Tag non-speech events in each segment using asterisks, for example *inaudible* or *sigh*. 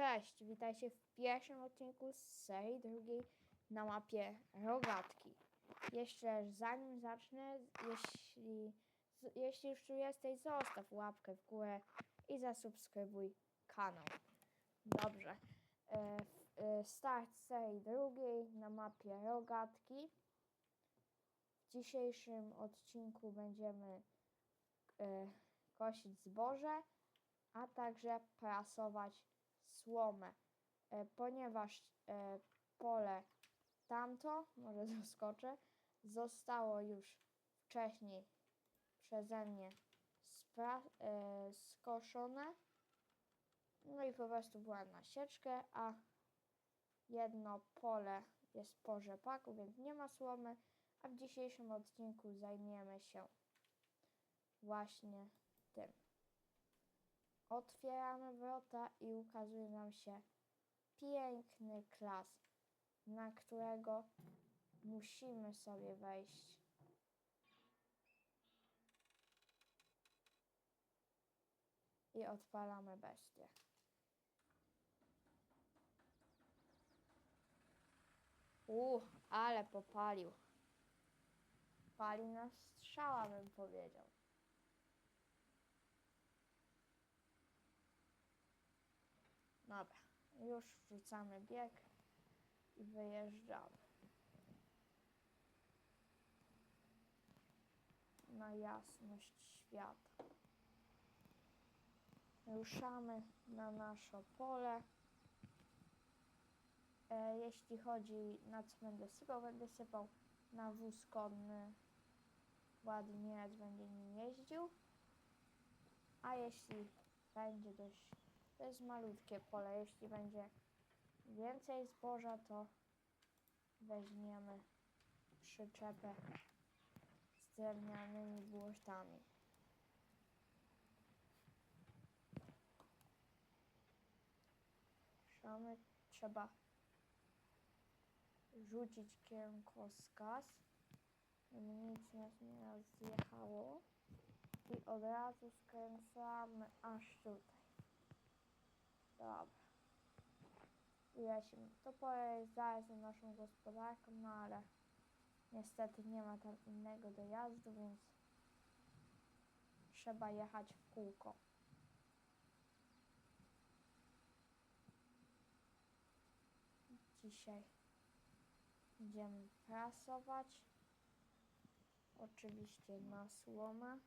Cześć, witajcie w pierwszym odcinku z serii drugiej na mapie Rogatki. Jeszcze zanim zacznę, jeśli, jeśli już tu jesteś, zostaw łapkę w górę i zasubskrybuj kanał. Dobrze, e, e, start serii drugiej na mapie Rogatki. W dzisiejszym odcinku będziemy e, kosić zboże, a także prasować słomę, e, ponieważ e, pole tamto, może *laughs* zaskoczę, zostało już wcześniej przeze mnie e, skoszone. No i po prostu była na sieczkę, a jedno pole jest po rzepaku, więc nie ma słomy, a w dzisiejszym odcinku zajmiemy się właśnie tym. Otwieramy wrota i ukazuje nam się piękny klas, na którego musimy sobie wejść. I odpalamy bestię. Uuu, ale popalił. Pali nas strzała, bym powiedział. Dobra, już wrzucamy bieg i wyjeżdżamy. Na jasność świata. Ruszamy na nasze pole. E, jeśli chodzi na co będę sypał, będę sypał na wóz konny. Ładniec będzie nim jeździł. A jeśli będzie dość to jest malutkie pole. Jeśli będzie więcej zboża, to weźmiemy przyczepę z drewnianymi błosztami. Szamy trzeba rzucić kierunkowskaz, żeby nic nas nie rozjechało i od razu skręcamy aż tutaj. Dobra. Lecimy. To pole jest za naszą gospodarką, no ale niestety nie ma tam innego dojazdu, więc trzeba jechać w kółko. Dzisiaj będziemy prasować. Oczywiście na słomę.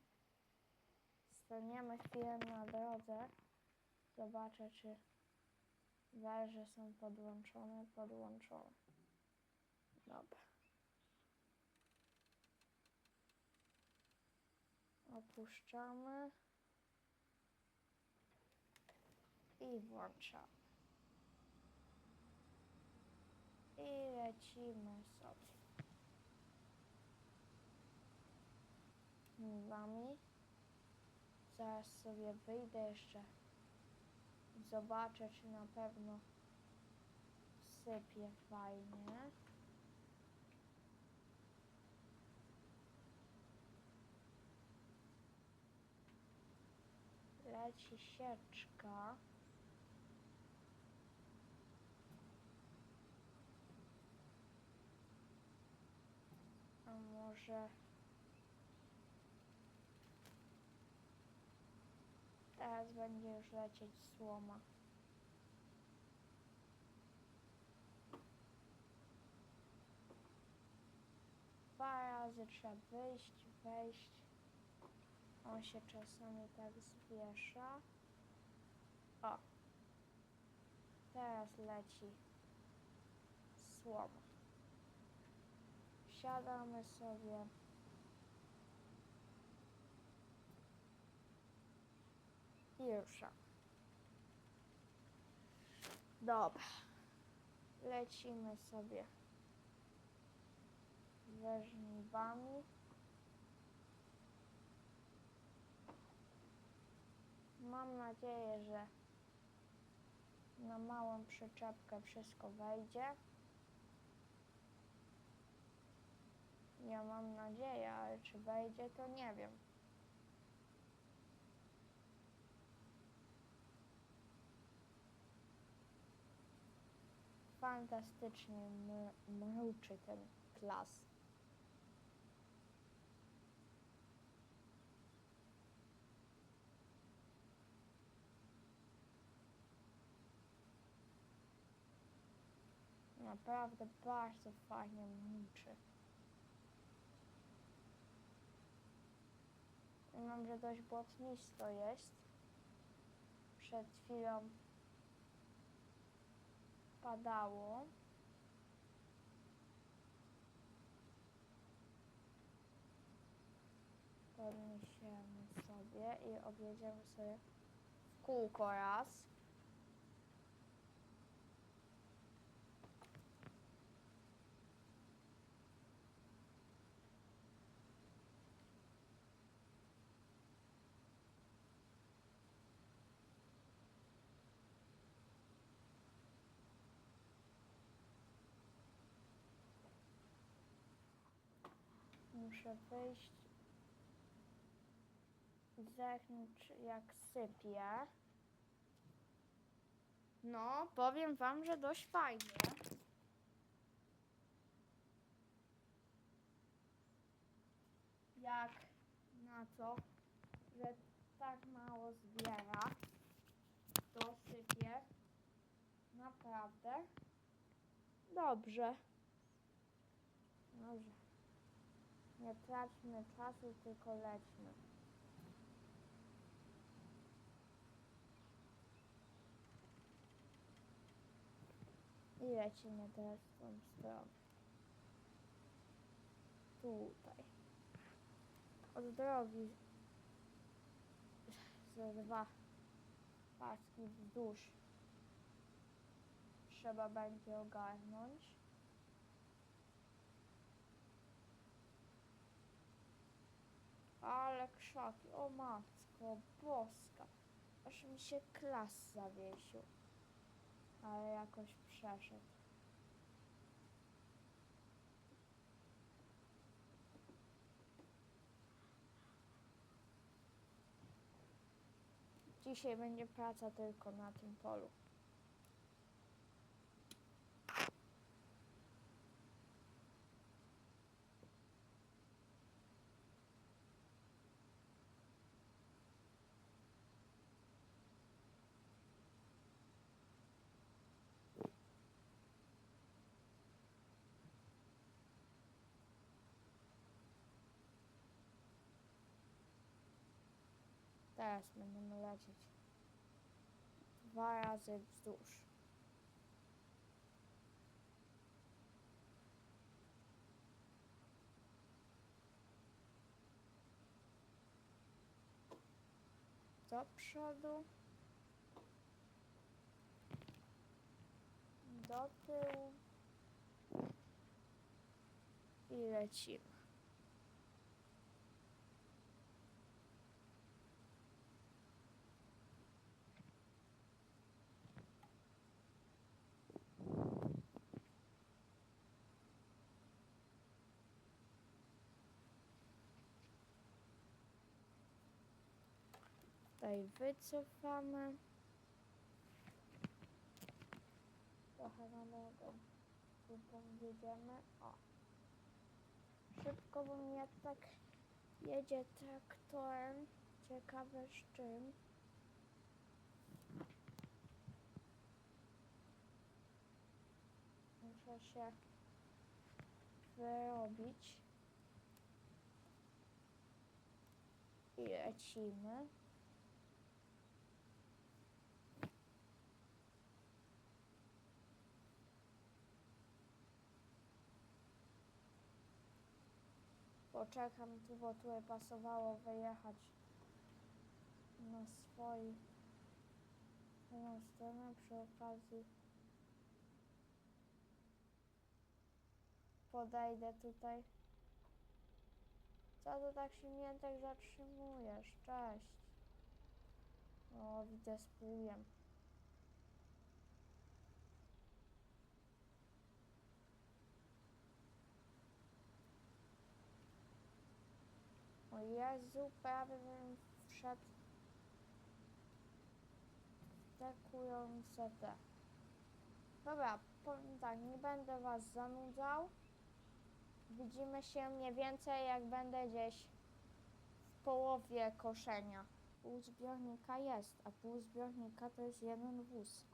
Staniemy chwilę na drodze. Zobaczę, czy węże są podłączone, podłączone. Dobra. Opuszczamy. I włączamy. I lecimy sobie. Wami. Zaraz sobie wyjdę jeszcze Zobaczę, czy na pewno sypie fajnie. Leci sieczka. A może... Teraz będzie już lecieć słoma. Dwa razy trzeba wyjść, wejść. On się czasami tak zwiesza. O. Teraz leci słoma. Siadamy sobie. I ruszam. Dobra. Lecimy sobie ze żniwami. Mam nadzieję, że na małą przyczepkę wszystko wejdzie. Ja mam nadzieję, ale czy wejdzie, to nie wiem. Fantastycznie mr- mruczy ten klas. Naprawdę bardzo fajnie mruczy. Mam, że dość błotnisto jest. Przed chwilą padało. Podniesiemy sobie i objedziemy sobie w kółko raz. Muszę wyjść i zerknąć jak sypie. No, powiem wam, że dość fajnie. Jak na to, że tak mało zbiera, to sypie naprawdę dobrze. Dobrze. Nie traćmy czasu, tylko lećmy. I lecimy teraz w tą stronę. Tutaj. Od drogi ze dwa paski wzdłuż trzeba będzie ogarnąć. Ale krzaki, o matko boska. Aż mi się klas zawiesił. Ale jakoś przeszedł. Dzisiaj będzie praca tylko na tym polu. Teraz będziemy lecieć dwa razy wzdłuż. Do przodu. Do tyłu. I lecimy. Tutaj wycofamy. Trochę na nogę. Tu podjedziemy. O. Szybko, bo mnie tak jedzie traktorem. Ciekawe z czym. Muszę się wyrobić. I lecimy. Poczekam tu, bo tutaj pasowało wyjechać na swoją stronę przy okazji podejdę tutaj. Co to tak się mnie tak zatrzymujesz? Cześć. O, widzę z Jezu, prawie bym wszedł w te kujące te. Dobra, powiem tak, nie będę was zanudzał. Widzimy się mniej więcej jak będę gdzieś w połowie koszenia. Pół zbiornika jest, a pół zbiornika to jest jeden wóz.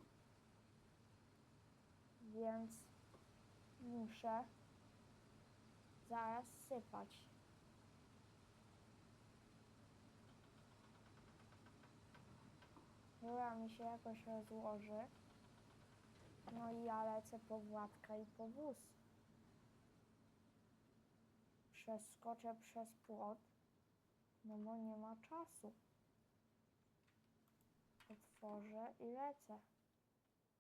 Więc muszę zaraz sypać. Dobra, mi się jakoś rozłoży. No i ja lecę po Władka i po wóz. Przeskoczę przez płot, no bo nie ma czasu. Otworzę i lecę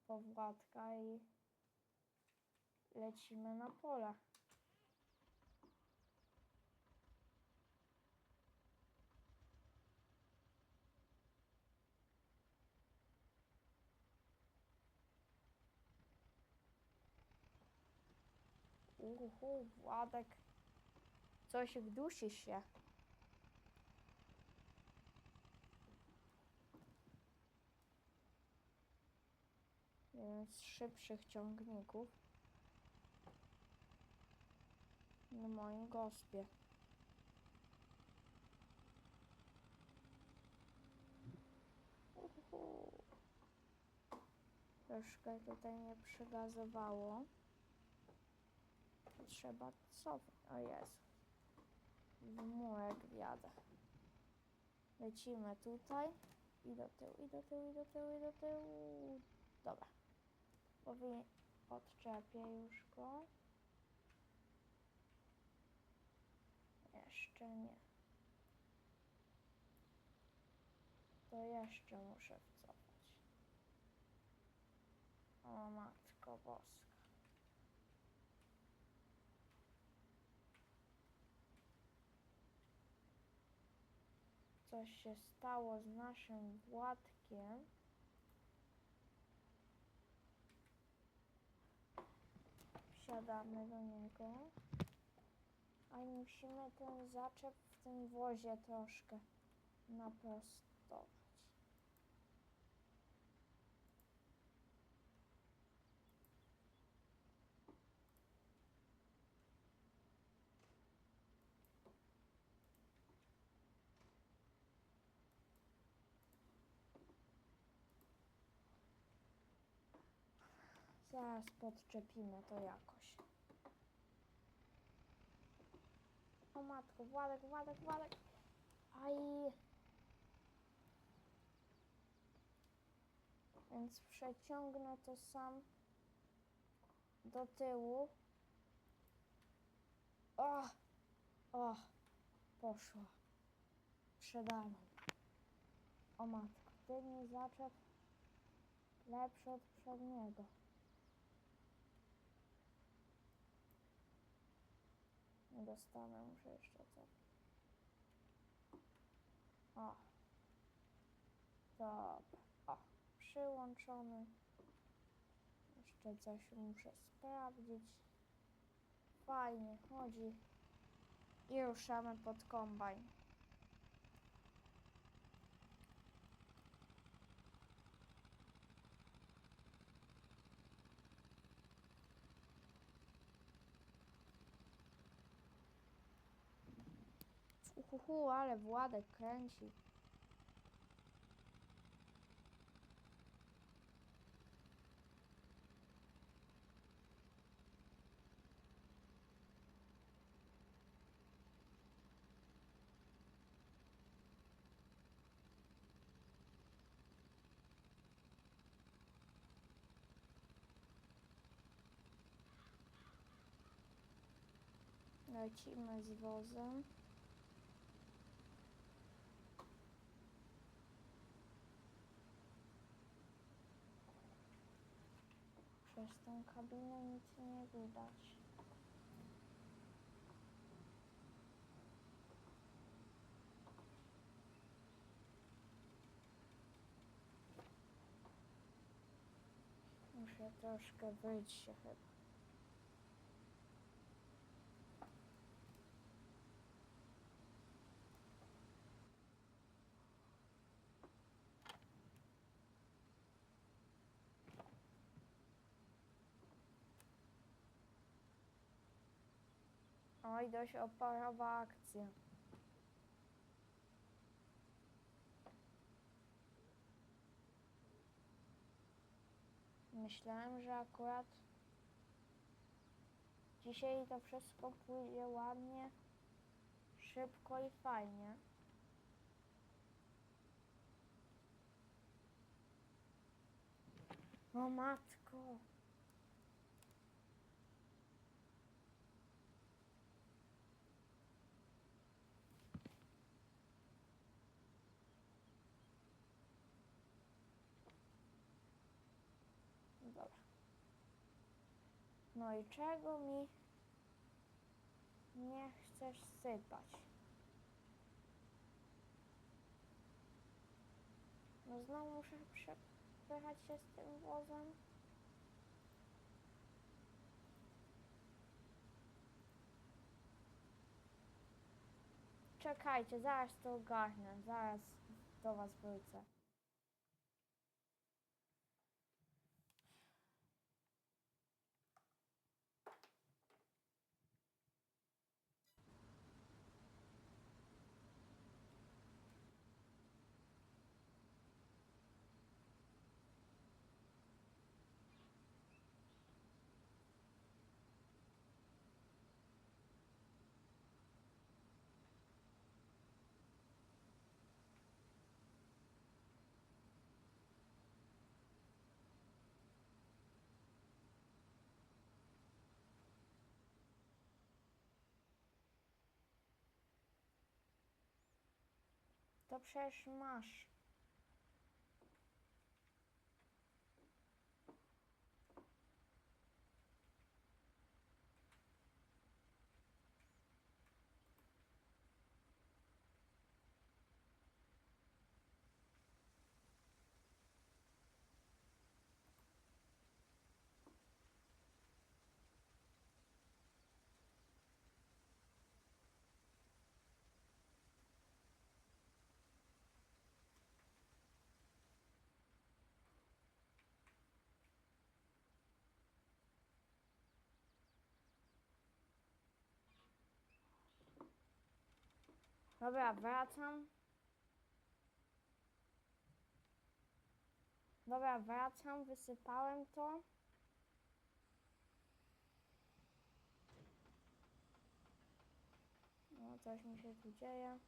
po Władka i lecimy na pole. Uhu, Władek. Coś dusi się. Jeden z szybszych ciągników na moim gospie. Uhu. Troszkę tutaj mnie przygazowało. Trzeba cofnąć. O jest. W murek. Lecimy tutaj. I do tyłu, i do tyłu, i do tyłu, i do tyłu. Dobra. Powinien... Odczepię już go. Jeszcze nie. To jeszcze muszę wcofać. O matko boska. Coś się stało z naszym Władkiem. Wsiadamy do niego. A musimy ten zaczep w tym wozie troszkę naprostować. Zaraz podczepimy to jakoś. O matko, Władek, Władek, Władek. Aj. Więc przeciągnę to sam do tyłu. O! O! Poszło. Przedano. O matko, tylny zaczep lepszy od przedniego. Nie dostanę, muszę jeszcze co. O. Dobra. O. Przyłączony. Jeszcze coś muszę sprawdzić. Fajnie, chodzi. I ruszamy pod kombajn. Uhuhu, ale Władek kręci. Lecimy z wozem. Przez tą kabinę nic nie widać. Muszę troszkę wyjść się chyba. Oj, dość oporowa akcja. Myślałem, że akurat dzisiaj to wszystko pójdzie ładnie, szybko i fajnie. O matko. Dobra. No i czego mi nie chcesz sypać? No znowu muszę przepychać się z tym wozem. Czekajcie, zaraz to ogarnę, zaraz do was wrócę. To przecież masz. Dobra, wracam. Dobra, wracam, wysypałem to. No, coś mi się tu dzieje.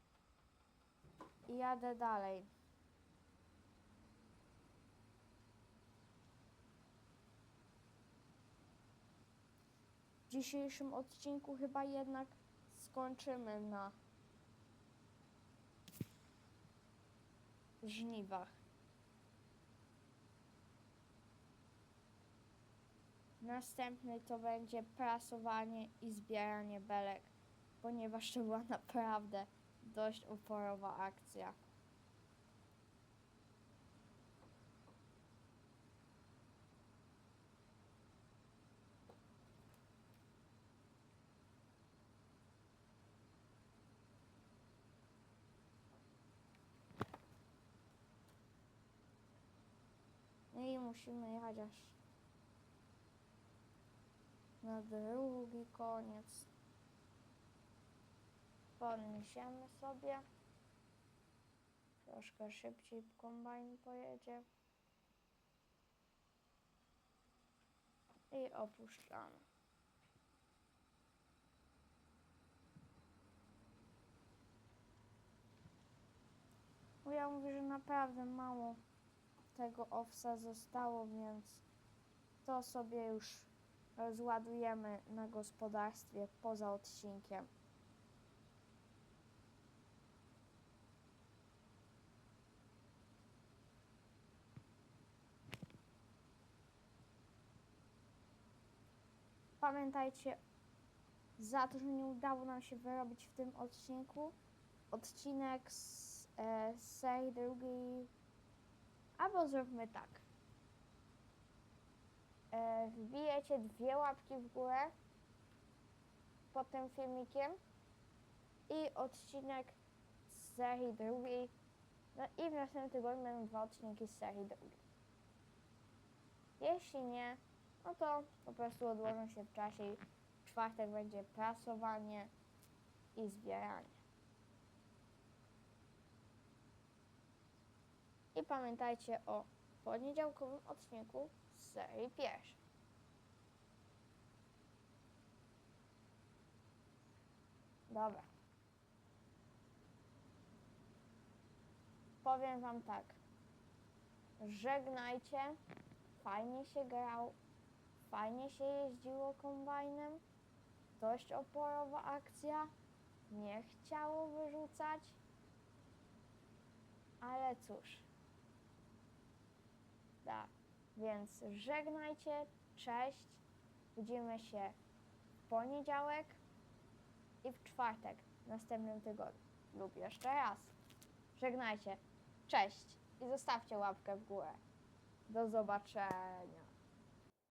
I jadę dalej. W dzisiejszym odcinku chyba jednak skończymy na żniwach. Następny to będzie prasowanie i zbieranie belek, ponieważ to była naprawdę dość uporowa akcja. No i musimy jechać aż na drugi koniec. Podniesiemy sobie. Troszkę szybciej kombajn pojedzie. I opuszczamy. Bo ja mówię, że naprawdę mało tego owsa zostało, więc to sobie już rozładujemy na gospodarstwie poza odcinkiem. Pamiętajcie, za to, że nie udało nam się wyrobić w tym odcinku, odcinek z, e, serii drugiej Albo zróbmy tak. E, wbijecie dwie łapki w górę pod tym filmikiem i odcinek z serii drugiej. No i w następnym tygodniu będą dwa odcinki z serii drugiej. Jeśli nie, no to po prostu odłożą się w czasie i czwartek będzie prasowanie i zbieranie. I pamiętajcie o poniedziałkowym odcinku z serii pierwszej. Dobra. Powiem wam tak. Żegnajcie. Fajnie się grał. Fajnie się jeździło kombajnem. Dość oporowa akcja. Nie chciało wyrzucać. Ale cóż. Więc żegnajcie. Cześć. Widzimy się w poniedziałek i w czwartek w następnym tygodniu. Lub jeszcze raz. Żegnajcie. Cześć i zostawcie łapkę w górę. Do zobaczenia.